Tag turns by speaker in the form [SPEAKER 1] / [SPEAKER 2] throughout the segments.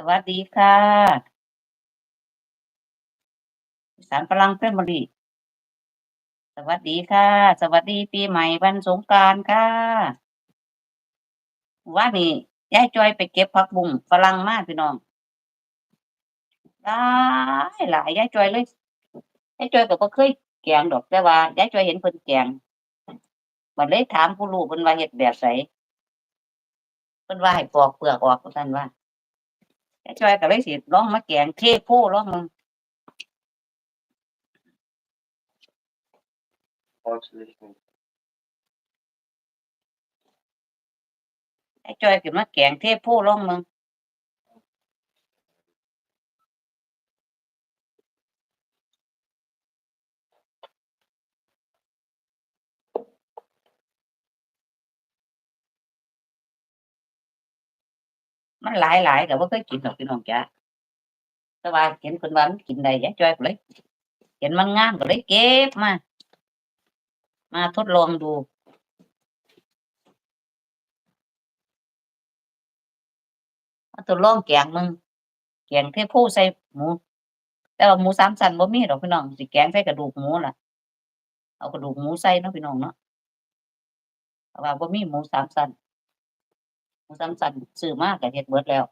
[SPEAKER 1] สวัสดีค่ะสารพลังเฟมรีสวัสดีค่ะ สวัสดีปีใหม่วันสงกรานต์ค่ะ ว่านี่ยายจอยไปเก็บผักบุ้งฝรั่งมากพี่น้องหลายหลายยายจอยเลยยายจอยก็บ่เคยแกงดอกแต่ว่ายายจอยเห็นเพิ่นแกงบัดเลยถามผู้รู้เพิ่นว่าเฮ็ดแบบไสเพิ่นว่าให้ปอกเปลือกออกว่าซั่นว่า จอยกับเลยสิร้องมาแกงเทพู่ร้องมึงไอ้จอยกับมาแกงเทพู่ร้องมึง มันหลายหลายก็บ่เคยกินดอกพี่น้องจ้ะแต่ว่าเห็นเพิ่นว่ามันกินได้ยายจ้อยก็เลย เห็นมันงามก็เลยเก็บมา มาทดลองดูมาทดลองแกงมึงแกงเทโพใส่หมู แต่ว่าหมูสามชั้นบ่มีดอกพี่น้องสิแกงใส่กระดูกหมูล่ะ เอากระดูกหมูใส่เนาะพี่น้องเนาะเพราะว่าบ่มีหมูสามชั้น หมูสามชั้นซื้อมาก็เฮ็ดเบิดแล้ว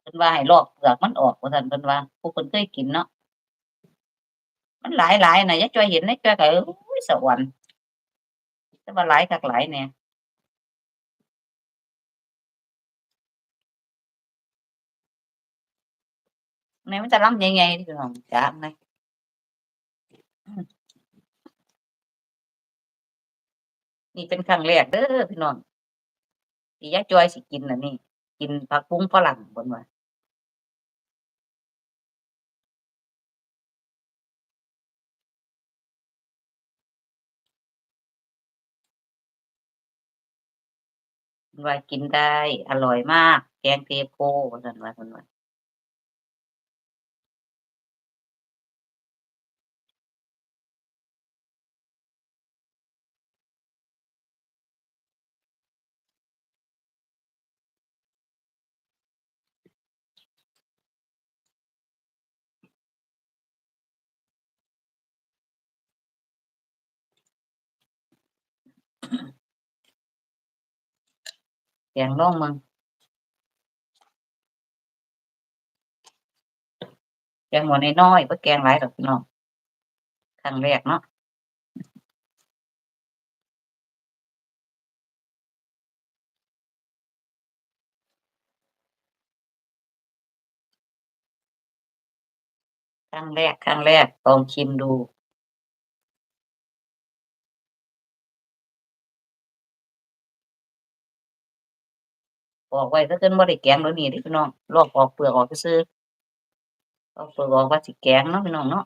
[SPEAKER 1] เพิ่นว่าให้ลอกเปลือกมันออกว่าซั่นเพิ่นว่าผู้เพิ่นเคยกินเนาะมันหลายหลายน่ะยาจ้อยเห็นยายจ้อยก็โอ้ยสวรรค์แต่ว่าหลายคักหลายแน่แม่มันจะลำใหญ่ๆพี่น้องจ้าไหม นี่เป็นครั้งแรกเด้อพี่น้องที่ยายจอยสิกินน่ะนี่ กินผักบุ้งฝรั่งเพิ่นว่าเพิ่นว่ากินได้อร่อยมาก แกงเทโพว่าซั่นว่าเพิ่นว่า แกงลองมึงแกงหม้อน้อยๆบ่แกงหลายดอกพี่น้องครั้งแรกเนาะครั้งแรกครั้งแรกลองชิมดู ปอกไว้ถ้าเกินบ่ได้แกงแล้วนี่เด้พี่น้องลอกปอกเปลือกออกซื่อๆปอกเปลือกออกว่าสิแกงเนาะพี่น้องเนาะ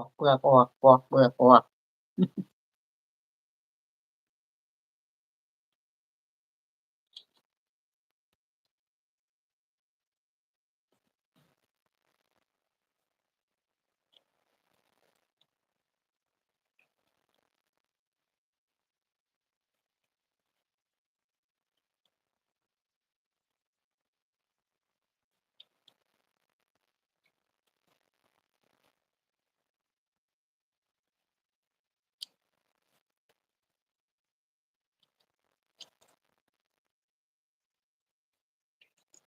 [SPEAKER 1] อกเปลือกออกปอกเปลือกออก